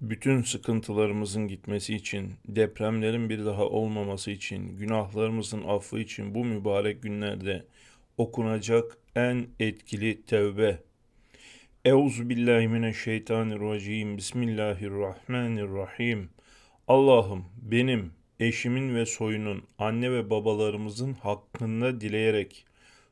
bütün sıkıntılarımızın gitmesi için, depremlerin bir daha olmaması için, günahlarımızın affı için bu mübarek günlerde okunacak en etkili tevbe. Euzu billahi mineşşeytanirracim. Bismillahirrahmanirrahim. Allah'ım benim, eşimin ve soyunun, anne ve babalarımızın hakkında dileyerek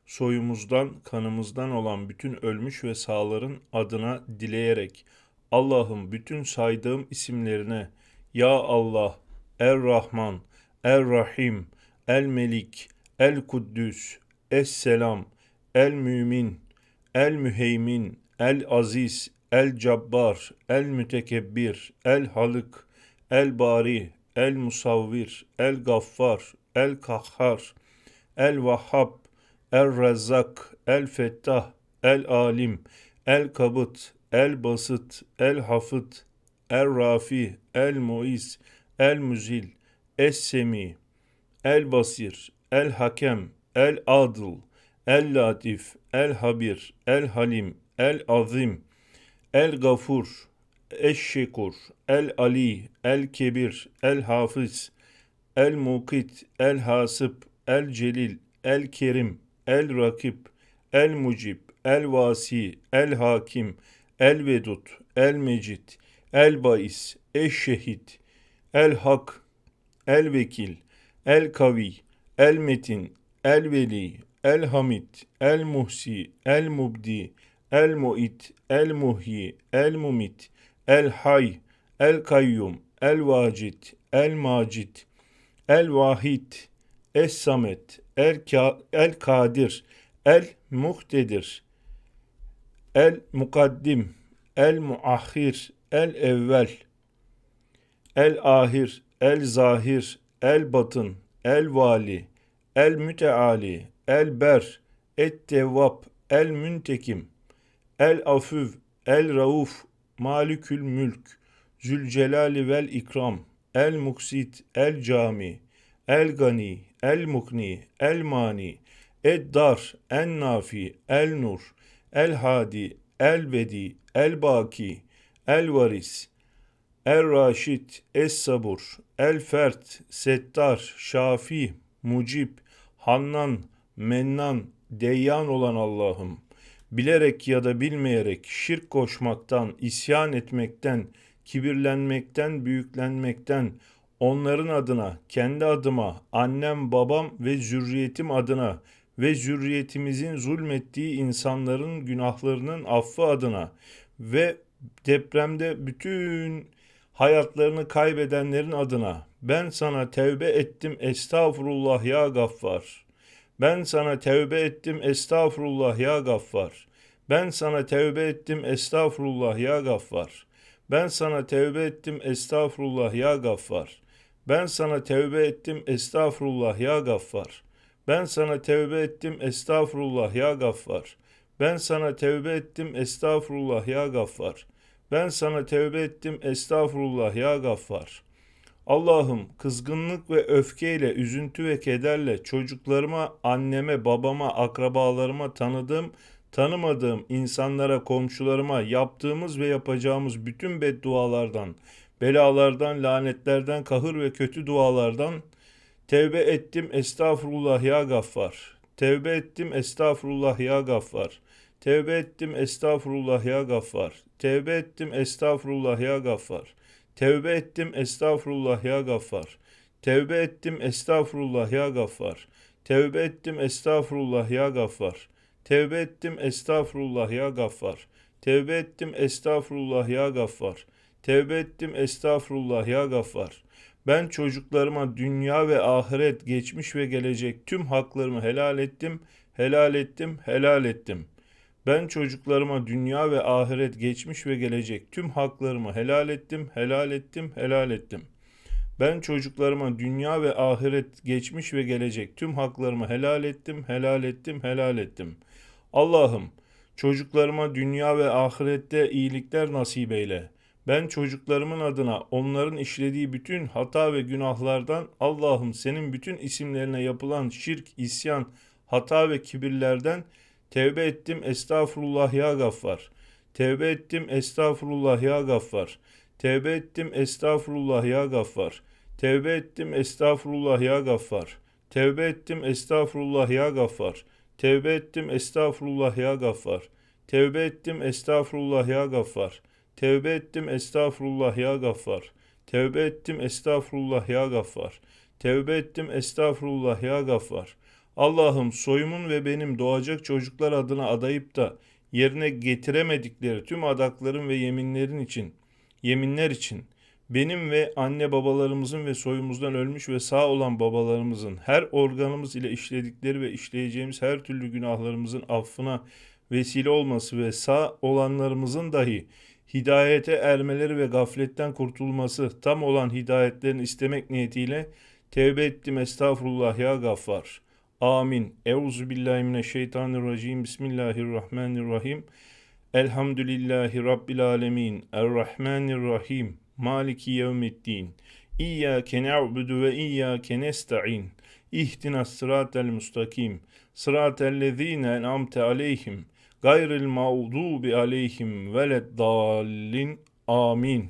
soyumuzdan, kanımızdan olan bütün ölmüş ve sağların adına dileyerek Allah'ım bütün saydığım isimlerine Ya Allah, Er Rahman, Er Rahim, El Melik, El Kuddüs, Es Selam, El Mümin, El Müheymin, El Aziz, El Cabbar, El Mütekebbir, El Halık, El Bari, El Musavvir, El Gaffar, El Kahhar, El Vahhab, El Rezzak, El Fettah, El Alim, El Kabıt, El Basit, El Hafıt, El Rafi, El Muiz, El Müzil, Es Semi, El Basir, El Hakem, El Adıl, El Latif, El Habir, El Halim, El Azim, El Gafur, Eşşekur, El Ali, El Kebir, El Hafız, El Mukit, El Hasip, El Celil, El Kerim, El Rakip, El Mucib, El Vasi, El Hakim, El Vedud, El Mecid, El Bais, Eş Şehid, El Hak, El Vekil, El Kavi, El Metin, El Veli, El Hamid, El Muhsi, El Mubdi, El Muit, El Muhyi, El Mumit, El Hay, El Kayyum, El Vacid, El Macid, El Vahid, Es Samet, El, Ka El Kadir, El Muhtedir, El mukaddim, el muahhir, el evvel, el ahir, el zahir, el batın, el vali, el müteali, el ber, et tevvab, el müntekim, el afüv, el rauf, malikül mülk, zülcelali vel ikram, el muksit, el cami, el gani, el mukni, el mani, Eddar, En Nafi, El Nur, en-Nafi, El-Nur, El-Hadi, El-Bedi, El-Baki, El-Varis, El-Raşid, Es-Sabur, El-Fert, Settar, Şafi, Mucib, Hannan, Mennan, Deyyan olan Allah'ım, bilerek ya da bilmeyerek şirk koşmaktan, isyan etmekten, kibirlenmekten, büyüklenmekten, onların adına, kendi adıma, annem, babam ve zürriyetim adına ve zürriyetimizin zulmettiği insanların günahlarının affı adına ve depremde bütün hayatlarını kaybedenlerin adına ben sana tevbe ettim estağfurullah ya gaffar. Ben sana tevbe ettim estağfurullah ya gaffar. Ben sana tevbe ettim estağfurullah ya gaffar. Ben sana tevbe ettim estağfurullah ya gaffar. Ben sana tevbe ettim estağfurullah ya gaffar. Ben sana tevbe ettim estağfurullah ya gaffar. Ben sana tevbe ettim estağfurullah ya gaffar. Ben sana tevbe ettim estağfurullah ya gaffar. Allah'ım kızgınlık ve öfkeyle, üzüntü ve kederle çocuklarıma, anneme, babama, akrabalarıma tanıdığım, tanımadığım insanlara, komşularıma yaptığımız ve yapacağımız bütün beddualardan, belalardan, lanetlerden, kahır ve kötü dualardan tevbe ettim estağfurullah ya gaffar. Tevbe ettim estağfurullah ya gaffar. Tevbe ettim estağfurullah ya gaffar. Tevbe ettim estağfurullah ya gaffar. Tevbe ettim estağfurullah ya gaffar. Tevbe ettim estağfurullah ya gaffar. Tevbe ettim estağfurullah ya gaffar. Tevbe ettim estağfurullah ya gaffar. Tevbe ettim estağfurullah ya gaffar. Tevbe ettim estağfurullah ya gaffar. Ben çocuklarıma dünya ve ahiret, geçmiş ve gelecek tüm haklarımı helal ettim, helal ettim, helal ettim. Ben çocuklarıma dünya ve ahiret, geçmiş ve gelecek tüm haklarımı helal ettim, helal ettim, helal ettim. Ben çocuklarıma dünya ve ahiret, geçmiş ve gelecek tüm haklarımı helal ettim, helal ettim, helal ettim. Allah'ım, çocuklarıma dünya ve ahirette iyilikler nasip eyle. Ben çocuklarımın adına onların işlediği bütün hata ve günahlardan Allah'ım senin bütün isimlerine yapılan şirk, isyan, hata ve kibirlerden tevbe ettim estağfurullah ya gaffar. Tevbe ettim estağfurullah ya gaffar. Tevbe ettim estağfurullah ya gaffar. Tevbe ettim estağfurullah ya gaffar. Tevbe ettim estağfurullah ya gaffar. Tevbe ettim estağfurullah ya gaffar. Tevbe ettim estağfurullah ya gaffar. Tevbe ettim estağfurullah ya gaffar. Tevbe ettim estağfurullah ya gaffar. Tevbe ettim estağfurullah ya gaffar. Allah'ım soyumun ve benim doğacak çocuklar adına adayıp da yerine getiremedikleri tüm adakların ve yeminlerin için, yeminler için benim ve anne babalarımızın ve soyumuzdan ölmüş ve sağ olan babalarımızın her organımız ile işledikleri ve işleyeceğimiz her türlü günahlarımızın affına vesile olması ve sağ olanlarımızın dahi hidayete ermeleri ve gafletten kurtulması tam olan hidayetlerini istemek niyetiyle tevbe ettim estağfurullah ya gaffar. Amin. Euzu billahi mineşşeytanirracim. Bismillahirrahmanirrahim. Elhamdülillahi Rabbil alemin. Errahmanirrahim. Maliki yevmiddin. İyyâke na'budu ve iyyâke nesta'in. İhdinas sıratel mustakim. Sıratellezîne en'amte aleyhim. Gayril mağdubi aleyhim veleddallin. Amin.